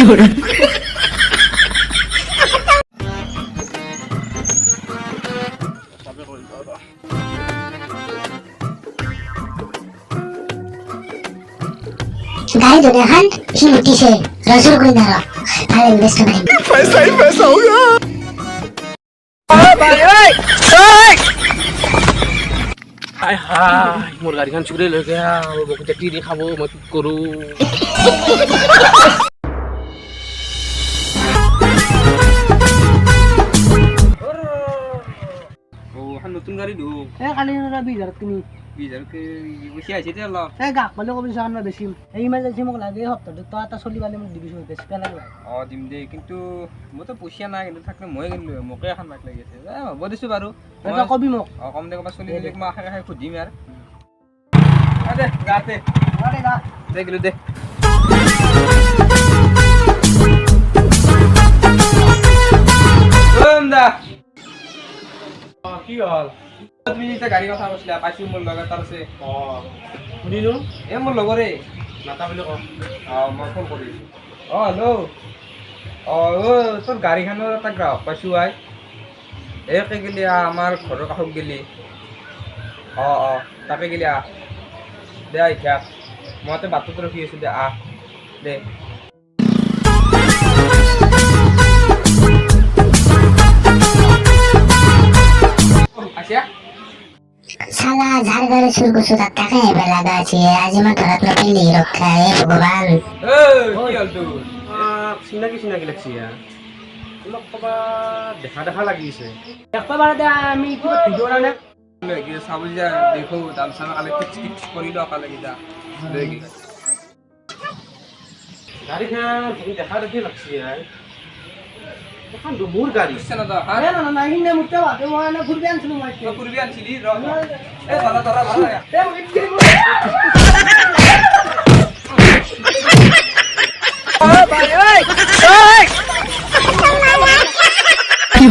ধরো তাহলে ইনভেস্ট করি হাই মোৰ গাড়ীখন চুৰি লৈ গেয়া মোক এতিয়া কি দি খাব, মই কি কৰোঁ? এখন নতুন গাড়ী দিওঁ এই কালি বিশ হাজাৰত কিনি বিশ হাজাৰকে বেছি আহিছে এতিয়া অলপ এই গাক পালে ক'বি চাওঁ মই বেছিম এই ইমাৰ্জেঞ্চি মোক লাগে সপ্তাহটো তই এটা চলি পালে মোক দিবিচোন বেছি পেলাই লাগে অঁ দিম দেই কিন্তু মোৰতো পইচা নাই কিন্তু থাকিলে ময়ে কিনিলো হয়। মোকে এখন বাইক লাগি আছে এ হ'ব দিছোঁ বাৰু তই তই কবি মোক অঁ কম দে ক'ৰবাত চলি মেলি মই আশে আশে সুধিম আৰু অঁ দে গাতে অ দে যা দে গেলো দে ওম দা কি হ'ল তুমি গাড়ী কথা কৈছিলা পাইছোঁ মোৰ এটাৰ আছে। অঁ শুনিলোঁ। এই মোৰ লগৰে। নাটা বুলি কওঁ। অঁ মই ফোন কৰিছোঁ। অঁ হেল্ল' অঁ অ' তোৰ গাড়ীখনৰ এটা গ্ৰাহক পাইছোঁ আই। একে গেলি আহ আমাৰ ঘৰৰ কাষত গেলি। অঁ অঁ তাকে গেলি আহ দে আহ এতিয়া মইতো বাটত ৰখি আছোঁ দে আহ। দে। আছিয়া শালা ঝাড় ঘরে শুরু করছ তার টাকা এবার লাগা আছে আজি মই ঘৰত নপিলি ৰক্ষা হে ভগৱান ঐ কি হ'ল তোৰ চিনাকি চিনাকি লাগছি দেখা দেখা লাগিছে। পাৰে দে আমি কিবা ভিডিঅ' কাৰণে চাব যা দেখো দাম চাম কালি ফিক্স কৰি লওঁ কালি কিটা লৈ কি গাড়ীখন তুমি দেখা দেখি লাগছি এখনতো মোৰ গাড়ী। না আৰে না না সিদিনা মোক তেওঁ ভাবে মই এনে ঘূৰিব আনিছিলোঁ মই তই ফুৰিবি আনিছিলি ৰ। এ ধৰা ধৰা ধৰা তেওঁ মোক এদিন মোক- কি